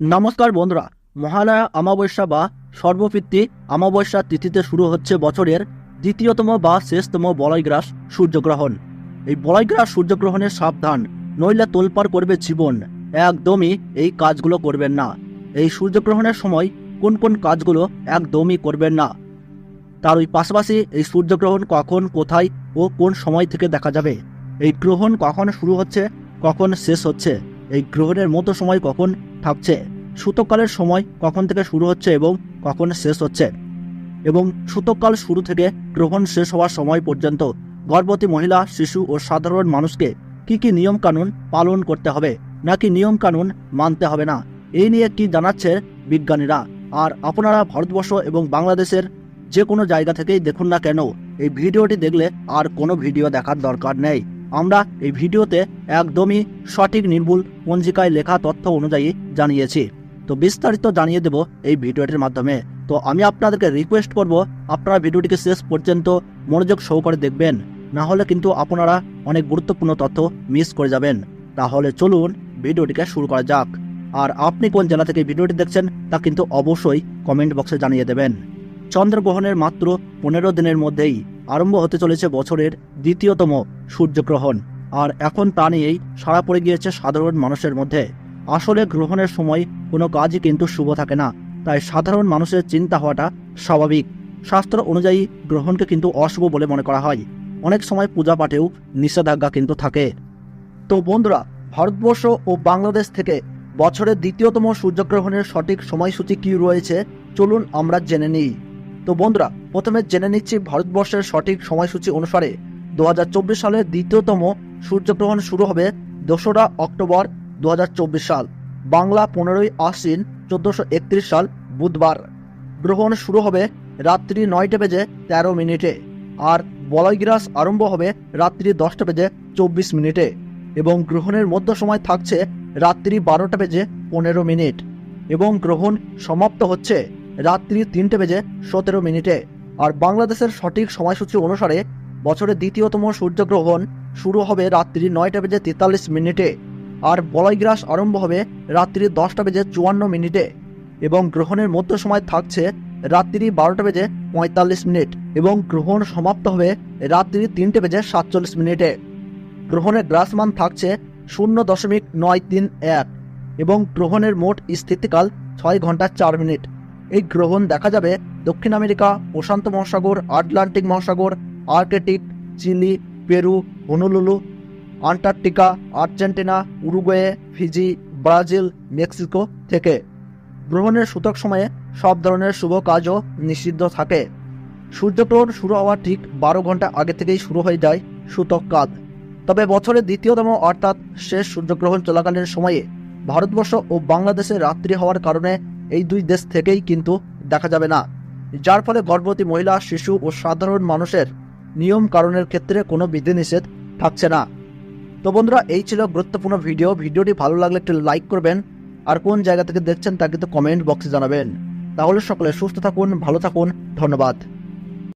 নমস্কার বন্ধুরা, মহালয়া অমাবস্যা বা সর্বপিতৃ অমাবস্যা তিথিতে শুরু হচ্ছে বছরের দ্বিতীয়তম বা শেষতম বলয়গ্রাস সূর্যগ্রহণ। এই বলয়গ্রাস সূর্যগ্রহণের সাবধান, নইলে তোলপাড় করবে জীবন। একদমই এই কাজগুলো করবেন না। এই সূর্যগ্রহণের সময় কোন কোন কাজগুলো একদমই করবেন না। তার ওই পাশাপাশি এই সূর্যগ্রহণ কখন, কোথায় ও কোন সময় থেকে দেখা যাবে? এই গ্রহণ কখন শুরু হচ্ছে, কখন শেষ হচ্ছে? এই গ্রহণের মতো সময় কখন থাকছে সূতককালের সময় কখন থেকে শুরু হচ্ছে এবং কখন শেষ হচ্ছে। এবং সূতককাল শুরু থেকে গ্রহণ শেষ হওয়ার সময় পর্যন্ত গর্ভবতী মহিলা, শিশু ও সাধারণ মানুষকে কি কি নিয়ম কানুন পালন করতে হবে, নাকি নিয়ম কানুন মানতে হবে না, এই নিয়ে কি জানাচ্ছে বিজ্ঞানীরা। আর আপনারা ভারতবর্ষ এবং বাংলাদেশের যে কোনো জায়গা থেকেই দেখুন না কেন, এই ভিডিওটি দেখলে আর কোনো ভিডিও দেখার দরকার নেই। আমরা এই ভিডিওতে একদমই সঠিক নির্ভুল পঞ্জিকায় লেখা তথ্য অনুযায়ী জানিয়েছি। তো বিস্তারিত জানিয়ে দেব এই ভিডিওটির মাধ্যমে। তো আমি আপনাদেরকে রিকোয়েস্ট করব, আপনারা ভিডিওটিকে শেষ পর্যন্ত মনোযোগ সহকারে দেখবেন। না হলে কিন্তু আপনারা অনেক গুরুত্বপূর্ণ তথ্য মিস করে যাবেন। তাহলে চলুন ভিডিওটিকে শুরু করা যাক। আর আপনি কোন জেলা থেকে ভিডিওটি দেখছেন তা কিন্তু অবশ্যই কমেন্ট বক্সে জানিয়ে দেবেন। চন্দ্রগ্রহণের মাত্র পনেরো দিনের মধ্যেই আরম্ভ হতে চলেছে বছরের দ্বিতীয়তম সূর্যগ্রহণ। আর এখন তা নিয়েই সারা পড়ে গিয়েছে সাধারণ মানুষের মধ্যে। আসলে গ্রহণের সময় কোনো কাজই কিন্তু শুভ থাকে না। তাই সাধারণ মানুষের চিন্তা হওয়াটা স্বাভাবিক। শাস্ত্র অনুযায়ী গ্রহণকে কিন্তু অশুভ বলে মনে করা হয়। অনেক সময় পূজা পাঠেও নিষেধাজ্ঞা কিন্তু থাকে। তো বন্ধুরা, ভারতবর্ষ ও বাংলাদেশ থেকে বছরের দ্বিতীয়তম সূর্যগ্রহণের সঠিক সময়সূচি কী রয়েছে? চলুন আমরা জেনে নিই। তো বন্ধুরা, প্রথমে জেনে নিচ্ছি ভারতবর্ষের সঠিক সময়সূচি অনুসারে দু হাজার চব্বিশ সালের দ্বিতীয়তম সূর্যগ্রহণ শুরু হবে দোসরা অক্টোবর দু হাজার চব্বিশ সাল, বাংলা পনেরোই আশ্বিন চোদ্দোশো সাল, বুধবার। গ্রহণ শুরু হবে রাত্রি নয়টা বেজে তেরো মিনিটে আর বলয়গ্রাস আরম্ভ হবে রাত্রি দশটা বেজে চব্বিশ মিনিটে এবং গ্রহণের মধ্য সময় থাকছে রাত্রি বারোটা বেজে পনেরো মিনিট এবং গ্রহণ সমাপ্ত হচ্ছে রাত্রি তিনটে বেজে সতেরো মিনিটে। আর বাংলাদেশের সঠিক সময়সূচি অনুসারে বছরের দ্বিতীয়তম সূর্যগ্রহণ শুরু হবে রাত্রি নয়টা বেজে তেতাল্লিশ মিনিটে আর বলয়গ্রাস আরম্ভ হবে রাত্রি দশটা বেজে চুয়ান্ন মিনিটে এবং গ্রহণের মধ্য সময় থাকছে রাত্রি বারোটা বেজে পঁয়তাল্লিশ মিনিট এবং গ্রহণ সমাপ্ত হবে রাত্রি তিনটে বেজে সাতচল্লিশ মিনিটে। গ্রহণের গ্রাসমান থাকছে শূন্য দশমিক নয় তিন এক এবং গ্রহণের মোট স্থিতিকাল ছয় ঘণ্টা চার মিনিট। এই গ্রহণ দেখা যাবে দক্ষিণ আমেরিকা, প্রশান্ত মহাসাগর, আটলান্টিক মহাসাগর, Arctic, Chile, Peru, Honolulu, Antarctica, Argentina, Uruguay, Fiji, Brazil, Mexico থেকে। গ্রহণের সূতক সময়ে সব ধরনের শুভ কাজও নিষিদ্ধ থাকে। সূর্যগ্রহণ শুরু হওয়ার ঠিক বারো ঘণ্টা আগে থেকেই শুরু হয়ে যায় সূতক কাজ তবে বছরের দ্বিতীয়তম অর্থাৎ শেষ সূর্যগ্রহণ চলাকালীন সময়ে ভারতবর্ষ ও বাংলাদেশে রাত্রি হওয়ার কারণে এই দুই দেশ থেকেই কিন্তু দেখা যাবে না। যার ফলে গর্ভবতী মহিলা, শিশু ও সাধারণ মানুষের নিয়ম কারণের ক্ষেত্রে কোনো বিধিনিষেধ থাকছে না। তো বন্ধুরা, এই ছিল গুরুত্বপূর্ণ ভিডিও। ভিডিওটি ভালো লাগলে একটু লাইক করবেন। আর কোন জায়গা থেকে দেখছেন তা কিন্তু কমেন্ট বক্সে জানাবেন। তাহলে সকলে সুস্থ থাকুন, ভালো থাকুন। ধন্যবাদ।